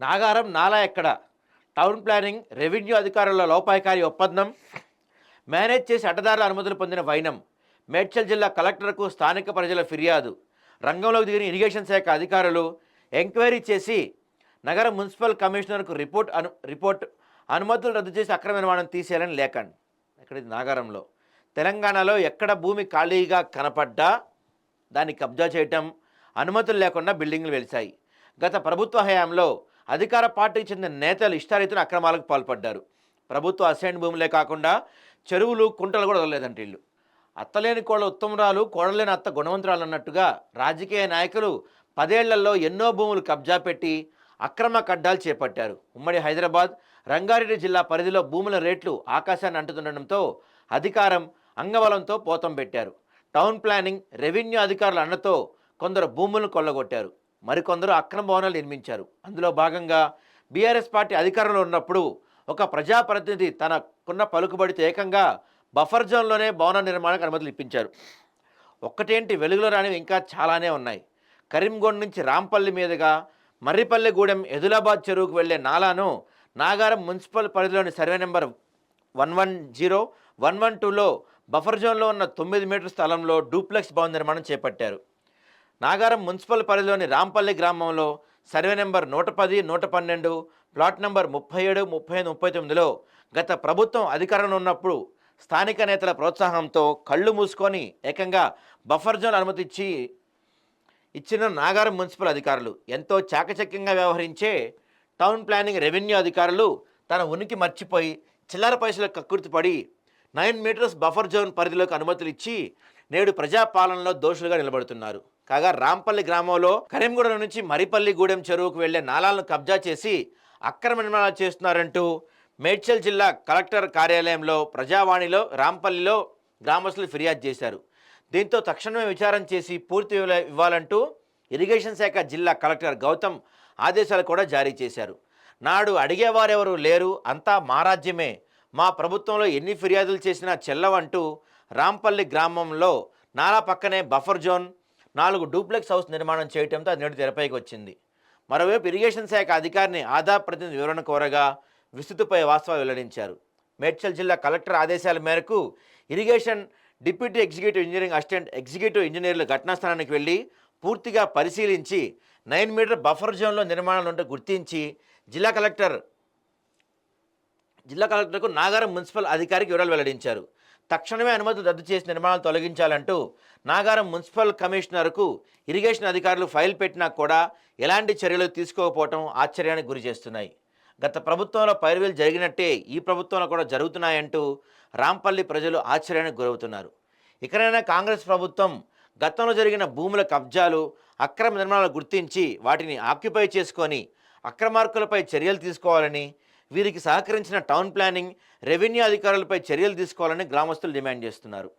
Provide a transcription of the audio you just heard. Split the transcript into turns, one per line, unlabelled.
నాగారం నాలా ఎక్కడ? Town planning revenue అధికారుల లోపాయకారి ఒప్పందం మేనేజ్ చేసి అడ్డదారుల అనుమతులు పొందిన వైనం మేడ్చల్ జిల్లా కలెక్టర్కు స్థానిక ప్రజల ఫిర్యాదు రంగంలోకి దిగిన ఇరిగేషన్ శాఖ అధికారులు ఎంక్వైరీ చేసి నగర మున్సిపల్ కమిషనర్కు రిపోర్ట్ అను రిపోర్ట్ అనుమతులు రద్దు చేసి అక్రమ నిర్మాణం తీసేయాలని లేఖన్. ఇక్కడ ఇది నాగారంలో. తెలంగాణలో ఎక్కడ భూమి ఖాళీగా కనపడ్డా దాన్ని కబ్జా చేయటం అనుమతులు లేకుండా బిల్డింగ్లు వెలిశాయి. గత ప్రభుత్వ హయాంలో అధికార పార్టీకి చెందిన నేతలు ఇష్టారీతిన అక్రమాలకు పాల్పడ్డారు. ప్రభుత్వ అసైన్ భూములే కాకుండా చెరువులు కుంటలు కూడా వదలలేదంటే వీళ్ళు. అత్తలేని కోళ్ళ ఉత్తమరాలు కోడలేని అత్త గుణవంతురాలు అన్నట్టుగా రాజకీయ నాయకులు పదేళ్ళలో ఎన్నో భూములు కబ్జా పెట్టి అక్రమ కడ్డాలు చేపట్టారు. ఉమ్మడి హైదరాబాద్ రంగారెడ్డి జిల్లా పరిధిలో భూముల రేట్లు ఆకాశాన్ని అంటుతుండటంతో అధికారం అంగబలంతో పోతం పెట్టారు. టౌన్ ప్లానింగ్ రెవెన్యూ అధికారుల అన్నతో కొందరు భూములను కొల్లగొట్టారు. మరికొందరు అక్రమ భవనాలు నిర్మించారు. అందులో భాగంగా బీఆర్ఎస్ పార్టీ అధికారంలో ఉన్నప్పుడు ఒక ప్రజాప్రతినిధి తనకున్న పలుకుబడితో ఏకంగా బఫర్ జోన్లోనే భవన నిర్మాణానికి అనుమతులు ఇప్పించారు. ఒక్కటేంటి వెలుగులో రానివి ఇంకా చాలానే ఉన్నాయి. కరీంగొండ నుంచి రాంపల్లి మీదుగా మర్రిపల్లిగూడెం ఎదులాబాద్ చెరువుకు వెళ్ళే నాలాను నాగారం మున్సిపల్ పరిధిలోని survey number one one zero one one టూలో బఫర్ జోన్లో ఉన్న తొమ్మిది మీటర్ స్థలంలో డూప్లెక్స్ భవన నిర్మాణం చేపట్టారు. నాగారం మున్సిపల్ పరిధిలోని రాంపల్లి గ్రామంలో సర్వే నెంబర్ నూట పది నూట పన్నెండు ప్లాట్ నెంబర్ ముప్పై ఏడు ముప్పై ఐదు ముప్పై తొమ్మిదిలో గత ప్రభుత్వం అధికారంలో ఉన్నప్పుడు స్థానిక నేతల ప్రోత్సాహంతో కళ్ళు మూసుకొని ఏకంగా బఫర్ జోన్ అనుమతి ఇచ్చి ఇచ్చిన నాగారం మున్సిపల్ అధికారులు ఎంతో చాకచక్యంగా వ్యవహరించే టౌన్ ప్లానింగ్ రెవెన్యూ అధికారులు తన ఉనికి మర్చిపోయి చిల్లర పైసలకు కక్కుర్తిపడి నైన్ మీటర్స్ బఫర్ జోన్ పరిధిలోకి అనుమతులు ఇచ్చి నేడు ప్రజాపాలనలో దోషులుగా నిలబడుతున్నారు. కాగా రాంపల్లి గ్రామంలో కరీంగూడ నుంచి మరిపల్లిగూడెం చెరువుకు వెళ్ళే నాలాలను కబ్జా చేసి అక్రమ నిర్మాణాలు చేస్తున్నారంటూ మేడ్చల్ జిల్లా కలెక్టర్ కార్యాలయంలో ప్రజావాణిలో రాంపల్లిలో గ్రామస్తులు ఫిర్యాదు చేశారు. దీంతో తక్షణమే విచారం చేసి పూర్తి ఇవ్వాలంటూ ఇరిగేషన్ శాఖ జిల్లా కలెక్టర్ గౌతమ్ ఆదేశాలు కూడా జారీ చేశారు. నాడు అడిగేవారెవరు లేరు అంతా మా రాజ్యమే మా ప్రభుత్వంలో ఎన్ని ఫిర్యాదులు చేసినా చెల్లవంటూ రాంపల్లి గ్రామంలో నాలా పక్కనే బఫర్ జోన్ నాలుగు డూప్లెక్స్ హౌస్ నిర్మాణం చేయడంతో అది నేడు తెరపైకి వచ్చింది. మరోవైపు ఇరిగేషన్ శాఖ అధికారిని ఆదా ప్రతినిధి వివరణ కోరగా విస్తృతిపై వాస్తవాలు వెల్లడించారు. మేడ్చల్ జిల్లా కలెక్టర్ ఆదేశాల మేరకు irrigation deputy executive engineering assistant executive ఇంజనీర్లు ఘటనా స్థానానికి వెళ్ళి పూర్తిగా పరిశీలించి నైన్ మీటర్ బఫర్ జోన్లో నిర్మాణాలు ఉంటే గుర్తించి జిల్లా కలెక్టర్ జిల్లా కలెక్టర్కు నాగారం మున్సిపల్ అధికారికి వివరాలు వెల్లడించారు. తక్షణమే అనుమతులు రద్దు చేసి నిర్మాణాలు తొలగించాలంటూ నాగారం మున్సిపల్ కమిషనర్కు ఇరిగేషన్ అధికారులు ఫైల్ పెట్టినా కూడా ఎలాంటి చర్యలు తీసుకోకపోవటం ఆశ్చర్యానికి గురి చేస్తున్నాయి. గత ప్రభుత్వంలో పైరువేలు జరిగినట్టే ఈ ప్రభుత్వంలో కూడా జరుగుతున్నాయంటూ రాంపల్లి ప్రజలు ఆశ్చర్యానికి గురవుతున్నారు. ఇకనైనా కాంగ్రెస్ ప్రభుత్వం గతంలో జరిగిన భూముల కబ్జాలు అక్రమ నిర్మాణాలు గుర్తించి వాటిని ఆక్యుపై చేసుకొని అక్రమార్కులపై చర్యలు తీసుకోవాలని వీరికి సహకరించిన టౌన్ ప్లానింగ్ రెవెన్యూ అధికారులపై చర్యలు తీసుకోవాలని గ్రామస్తులు డిమాండ్ చేస్తున్నారు.